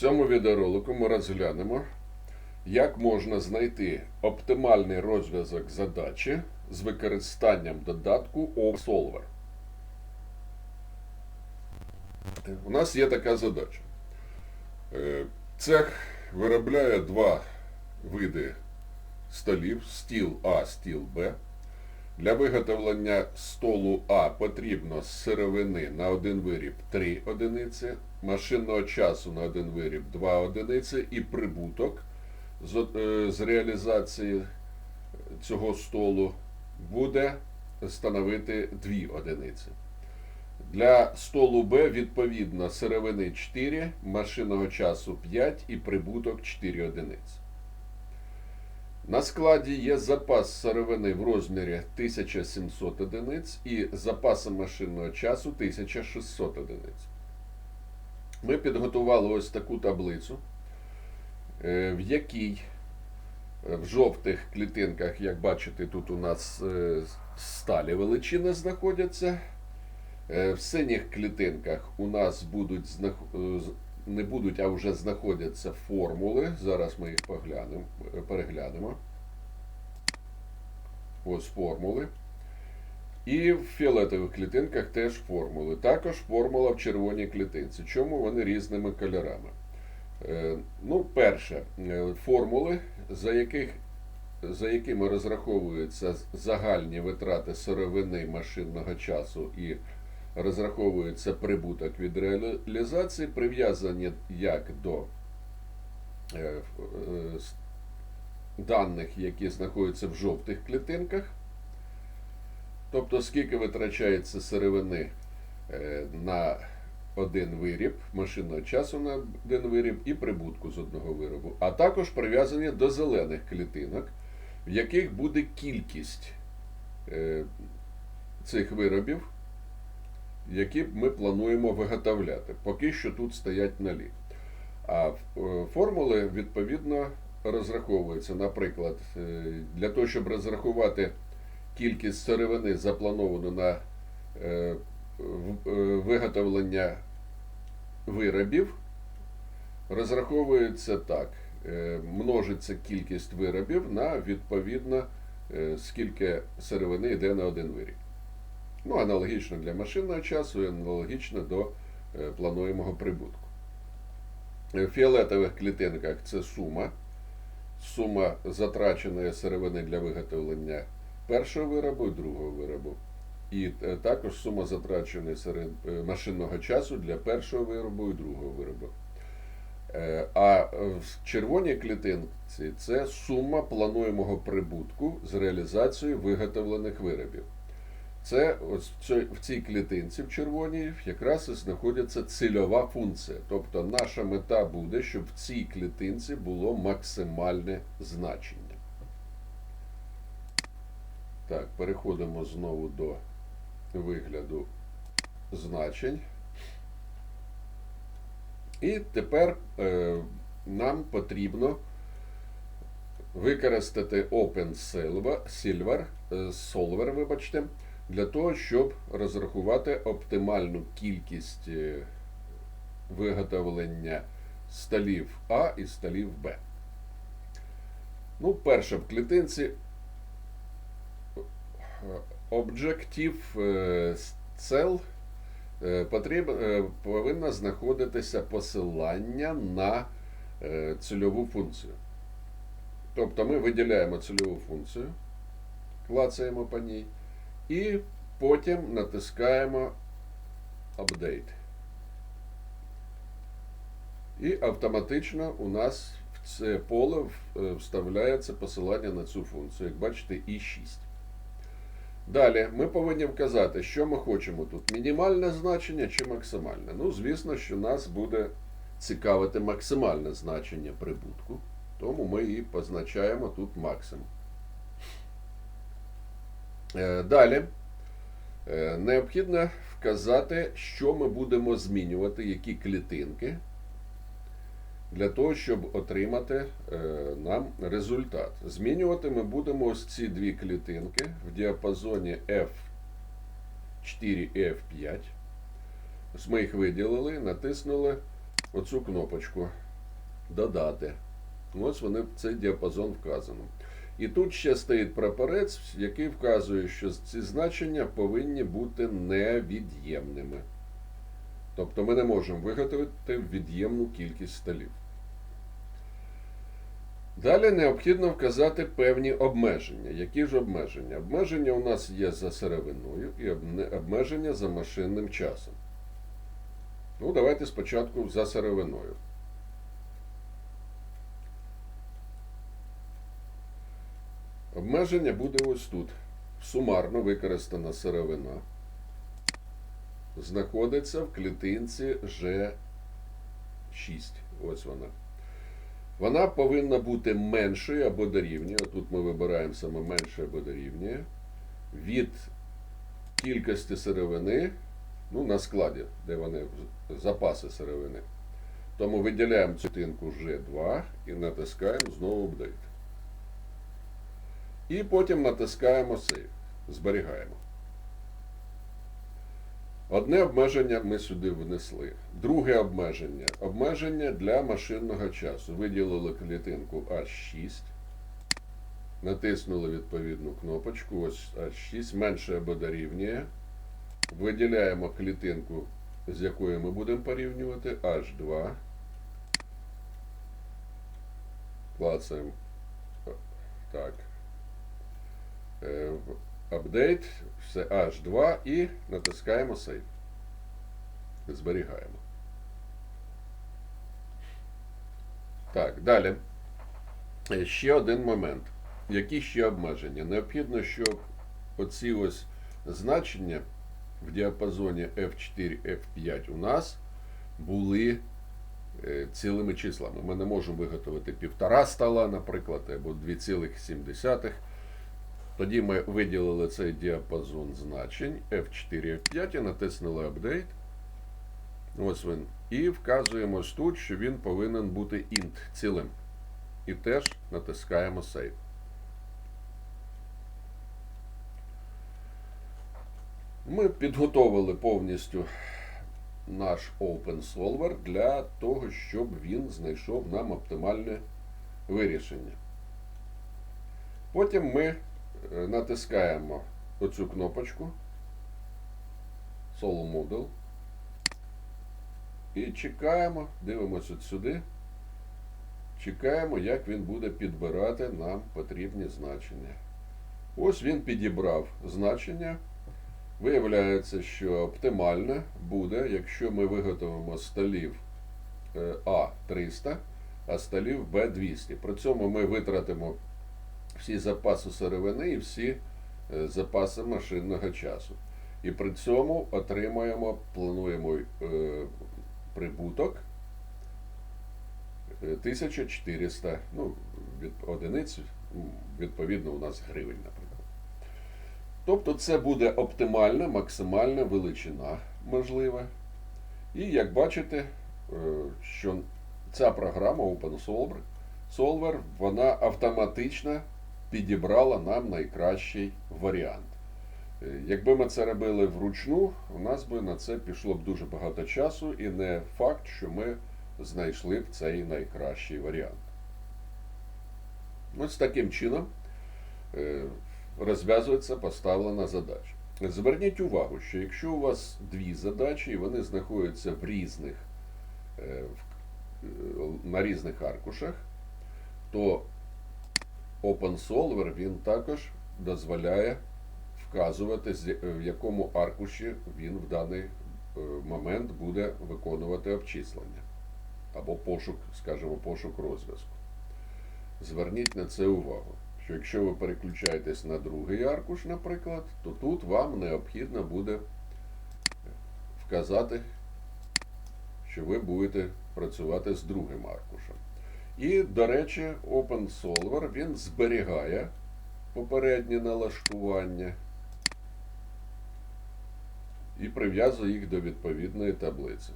цьому відеоролику ми розглянемо, як можна знайти оптимальний розв'язок задачі з використанням додатку OSolver. У нас є така задача. Е, Цех виробляє два види столів: стіл А, стіл Б. Для виготовлення столу А потрібно з сировини на один виріб 3 одиниці, машинного часу на один виріб 2 одиниці і прибуток з, е, з реалізації цього столу буде становити 2 одиниці. Для столу Б відповідно сировини 4, машинного часу 5 і прибуток 4 одиниці. На складі є запас сировини в розмірі 1700 одиниць і запасом машинного часу 1600 одиниць. Ми підготували ось таку таблицю, е, в якій е, в жовтих клітинках, як бачите, тут у нас е, сталі величини знаходяться. В синіх клітинках у нас будуть не будуть, а вже знаходяться формули. Зараз ми їх поглянемо, е, переглянемо. Ось формули. І в фіолетових клітинках теж формули. Також формула в червоній клітинці. Чому вони різними кольорами? Е, Ну, перше, е, формули, за, яких, за якими розраховуються загальні витрати сировини машинного часу і розраховується прибуток від реалізації, прив'язані як до е, е, даних, які знаходяться в жовтих клітинках. Тобто, скільки витрачається сировини е, на один виріб, машинного часу на один виріб і прибутку з одного виробу, а також прив'язані до зелених клітинок, в яких буде кількість цих виробів, які ми плануємо виготовляти. Поки що тут стоять нолі. А е, формули відповідно розраховуються. Наприклад, е, для того, щоб розрахувати кількість сировини, заплановану на е, виготовлення виробів, розраховується так. Множиться кількість виробів на відповідно скільки сировини йде на один виріб. Ну, аналогічно для машинного часу і аналогічно до е, плануємого прибутку. Е, В фіолетових клітинках це сума. Сума затраченої сировини для виготовлення першого виробу і другого виробу. І е, також сума затраченої серед машинного часу для першого виробу і другого виробу. А в червоній клітинці це сума плануємого прибутку з реалізацією виготовлених виробів. Це ось в цій- клітинці в червоній якраз і знаходиться цільова функція. Тобто наша мета буде, щоб в цій клітинці було максимальне значення. Так, переходимо знову до вигляду значень. І тепер е, нам потрібно використати OpenSilver, Silver, е, Solver, вибачте, для того, щоб розрахувати оптимальну кількість е, виготовлення столів А і столів Б. Ну, перше в клітинці е, Cell е, повинно знаходитися посилання на цільову функцію. Тобто ми виділяємо цільову функцію, клацаємо по ній, і потім натискаємо Update. І автоматично у нас в це поле е, вставляється посилання на цю функцію. Як бачите, І6. Далі ми повинні вказати, що ми хочемо тут: мінімальне значення чи максимальне. Ну, звісно, що нас буде цікавити максимальне значення прибутку, тому ми і позначаємо тут максимум. Е, Далі е, необхідно вказати, що ми будемо змінювати, які клітинки, для того, щоб отримати е, нам результат. Змінювати ми будемо ось ці дві клітинки в діапазоні F4 і F5. Ось ми їх виділили, натиснули оцю кнопочку додати. Ось вони в цей діапазон вказано. І тут ще стоїть прапорець, який вказує, що ці значення повинні бути невід'ємними. Тобто ми не можемо виготовити від'ємну кількість столів. Далі необхідно вказати певні обмеження. Які ж обмеження? Обмеження у нас є за сировиною і обмеження за машинним часом. Ну, давайте спочатку за сировиною. Обмеження буде ось тут. Сумарно використана сировина знаходиться в клітинці G6. Ось вона. Вона повинна бути меншою або дорівнює. Тут ми вибираємо саме менше або дорівнює. Від кількості сировини, ну, на складі, де вони запаси сировини. Тому виділяємо цю тинку G2 і натискаємо знову апдейт. І потім натискаємо Save. Зберігаємо. Одне обмеження ми сюди внесли. Друге обмеження. Обмеження для машинного часу. Виділили клітинку H6. Натиснули відповідну кнопочку. Ось H6 менше або дорівнює. Виділяємо клітинку, з якою ми будемо порівнювати H2. Клацаємо. Так. Е, в Апдейт, все H2 і натискаємо Save. Зберігаємо. Так, далі. Е, Ще один момент. Які ще обмеження? Необхідно, щоб оці ось значення в діапазоні F4, F5 у нас були е, цілими числами. Ми не можемо виготовити півтора стола, наприклад, або 2,7. Тоді ми виділили цей діапазон значень F4, F5 і натиснули Update. Ось він. І вказуємо ось тут, що він повинен бути int цілим. І теж натискаємо Save. Ми підготовили повністю наш OpenSolver для того, щоб він знайшов нам оптимальне вирішення. Потім ми натискаємо оцю кнопочку Solo Model і чекаємо, дивимося сюди. Чекаємо, як він буде підбирати нам потрібні значення. Ось він підібрав значення. Виявляється, що оптимальне буде, якщо ми виготовимо столів е, А300, а столів Б200. При цьому ми витратимо всі запаси сировини і всі е, запаси машинного часу. І при цьому отримаємо, плануємо е, прибуток е, 1400 ну, від одиниць, відповідно, у нас гривень, наприклад. Тобто це буде оптимальна, максимальна величина можлива. І як бачите, е, що ця програма OpenSolver Solver, вона автоматично підібрала нам найкращий варіант. Е, Якби ми це робили вручну, у нас би на це пішло б дуже багато часу, і не факт, що ми знайшли б цей найкращий варіант. Ось таким чином е, розв'язується поставлена задача. Зверніть увагу, що якщо у вас дві задачі, і вони знаходяться в різних, е, на різних аркушах, то OpenSolver він також дозволяє вказувати, в якому аркуші він в даний е, момент буде виконувати обчислення або пошук, скажімо, пошук розв'язку. Зверніть на це увагу, що якщо ви переключаєтесь на другий аркуш, наприклад, то тут вам необхідно буде вказати, що ви будете працювати з другим аркушем. І, до речі, OpenSolver він зберігає попередні налаштування і прив'язує їх до відповідної таблиці.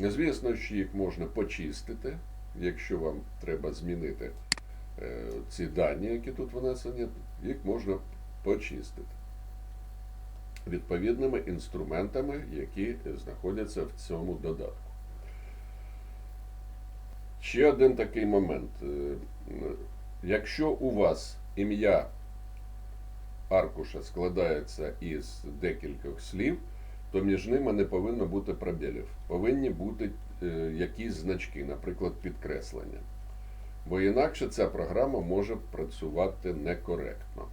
Звісно, що їх можна почистити, якщо вам треба змінити е, ці дані, які тут внесені, їх можна почистити відповідними інструментами, які знаходяться в цьому додатку. Ще один такий момент. Е, Якщо у вас ім'я аркуша складається із декількох слів, то між ними не повинно бути пробілів. Повинні бути е, якісь значки, наприклад, підкреслення. Бо інакше ця програма може працювати некоректно.